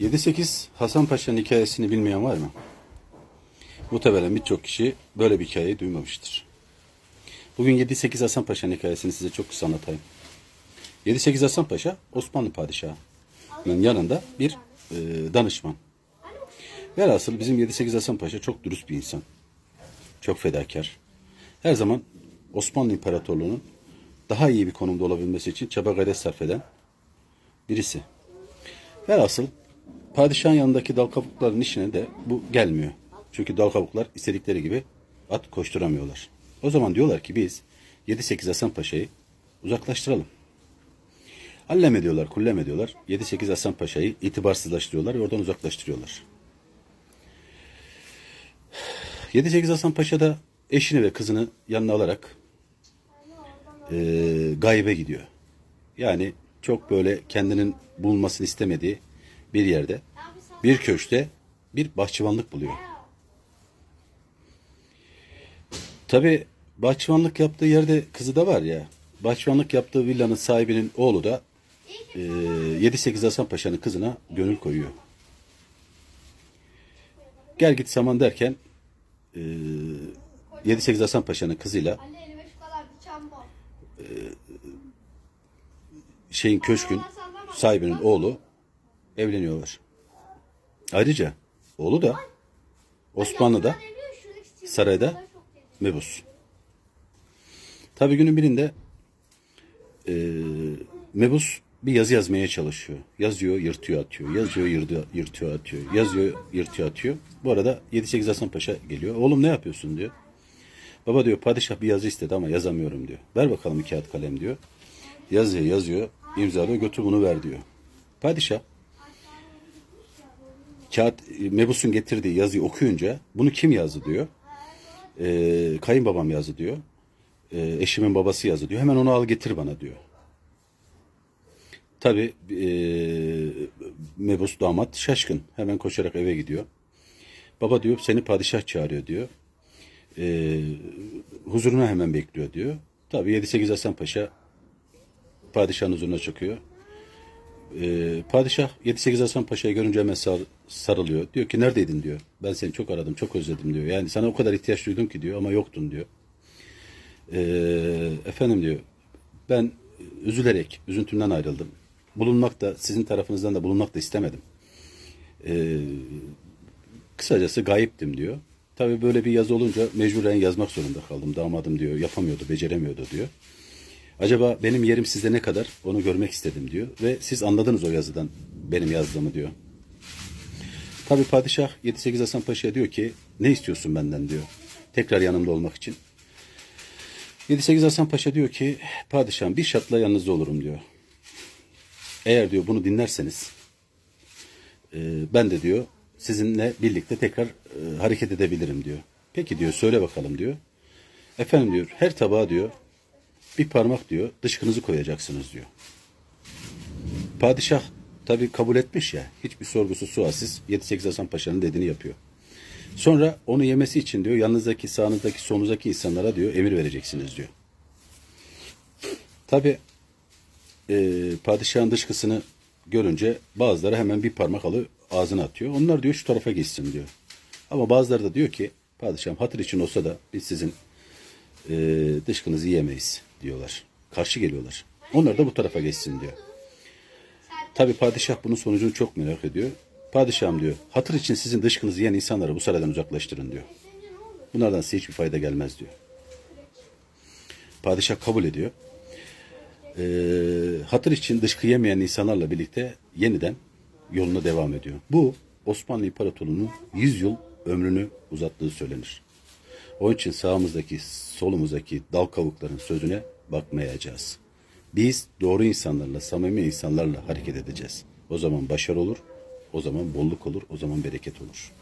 7-8 Hasan Paşa'nın hikayesini bilmeyen var mı? Muhtemelen birçok kişi böyle bir hikayeyi duymamıştır. Bugün 7-8 Hasan Paşa'nın hikayesini size çok kısa anlatayım. 7-8 Hasan Paşa Osmanlı padişahının yanında bir e, danışman. Velhasıl bizim 7-8 Hasan Paşa çok dürüst bir insan. Çok fedakar. Her zaman Osmanlı İmparatorluğu'nun daha iyi bir konumda olabilmesi için çaba gayret sarf eden birisi. Velhasıl padişahın yanındaki dal kabukların işine de bu gelmiyor. Çünkü dal kabuklar istedikleri gibi at koşturamıyorlar. O zaman diyorlar ki biz 7-8 Hasan Paşa'yı uzaklaştıralım. Allem ediyorlar, kullem ediyorlar. 7-8 Hasan Paşa'yı itibarsızlaştırıyorlar ve oradan uzaklaştırıyorlar. 7-8 Hasan Paşa da eşini ve kızını yanına alarak e, gaybe gidiyor. Yani çok böyle kendinin bulunmasını istemediği bir yerde, bir köşkte bir bahçıvanlık buluyor. Tabi bahçıvanlık yaptığı yerde kızı da var ya, bahçıvanlık yaptığı villanın sahibinin oğlu da e, 7-8 Hasan Paşa'nın kızına gönül koyuyor. Gel git zaman derken e, 7-8 Hasan Paşa'nın kızıyla var. şeyin köşkün sahibinin oğlu evleniyorlar. Ayrıca oğlu da Osmanlı'da sarayda mebus. Tabi günün birinde e, mebus bir yazı yazmaya çalışıyor. Yazıyor, yırtıyor, atıyor. Yazıyor, yırtıyor, yırtıyor, atıyor. Yazıyor, yırtıyor, atıyor. Bu arada 7-8 Hasan Paşa geliyor. Oğlum ne yapıyorsun diyor. Baba diyor padişah bir yazı istedi ama yazamıyorum diyor. Ver bakalım bir kağıt kalem diyor. Yazıyor, yazıyor, imzalıyor, götür bunu ver diyor. Padişah kağıt Mebus'un getirdiği yazıyı okuyunca bunu kim yazdı diyor. Ee, kayınbabam yazdı diyor. Ee, eşimin babası yazdı diyor. Hemen onu al getir bana diyor. Tabi e, Mebus damat şaşkın. Hemen koşarak eve gidiyor. Baba diyor seni padişah çağırıyor diyor. Ee, huzuruna hemen bekliyor diyor. Tabi 7-8 Hasan Paşa padişahın huzuruna çıkıyor. Ee, padişah 7-8 Hasan Paşa'yı görünce hemen sar- sarılıyor. Diyor ki neredeydin diyor. Ben seni çok aradım, çok özledim diyor. Yani sana o kadar ihtiyaç duydum ki diyor ama yoktun diyor. Ee, efendim diyor ben üzülerek, üzüntümden ayrıldım. Bulunmak da sizin tarafınızdan da bulunmak da istemedim. Ee, kısacası gayiptim diyor. Tabii böyle bir yazı olunca mecburen yazmak zorunda kaldım. Damadım diyor yapamıyordu, beceremiyordu diyor. Acaba benim yerim sizde ne kadar onu görmek istedim diyor. Ve siz anladınız o yazıdan benim yazdığımı diyor. Tabi padişah 7-8 Hasan Paşa'ya diyor ki ne istiyorsun benden diyor. Tekrar yanımda olmak için. 7-8 Hasan Paşa diyor ki padişahım bir şartla yanınızda olurum diyor. Eğer diyor bunu dinlerseniz e, ben de diyor sizinle birlikte tekrar e, hareket edebilirim diyor. Peki diyor söyle bakalım diyor. Efendim diyor her tabağa diyor bir parmak diyor dışkınızı koyacaksınız diyor. Padişah tabi kabul etmiş ya hiçbir sorgusu sualsiz 7-8 Hasan Paşa'nın dediğini yapıyor. Sonra onu yemesi için diyor yanınızdaki sağınızdaki solunuzdaki insanlara diyor emir vereceksiniz diyor. Tabi e, padişahın dışkısını görünce bazıları hemen bir parmak alıp ağzına atıyor. Onlar diyor şu tarafa geçsin diyor. Ama bazıları da diyor ki padişahım hatır için olsa da biz sizin e, dışkınızı yemeyiz diyorlar. Karşı geliyorlar. Onlar da bu tarafa geçsin diyor. Tabi padişah bunun sonucunu çok merak ediyor. Padişahım diyor hatır için sizin dışkınızı yiyen insanları bu saraydan uzaklaştırın diyor. Bunlardan size hiçbir fayda gelmez diyor. Padişah kabul ediyor. Ee, hatır için dışkı yemeyen insanlarla birlikte yeniden yoluna devam ediyor. Bu Osmanlı İmparatorluğu'nun 100 yıl ömrünü uzattığı söylenir. Onun için sağımızdaki, solumuzdaki dal kavukların sözüne bakmayacağız. Biz doğru insanlarla, samimi insanlarla hareket edeceğiz. O zaman başarı olur, o zaman bolluk olur, o zaman bereket olur.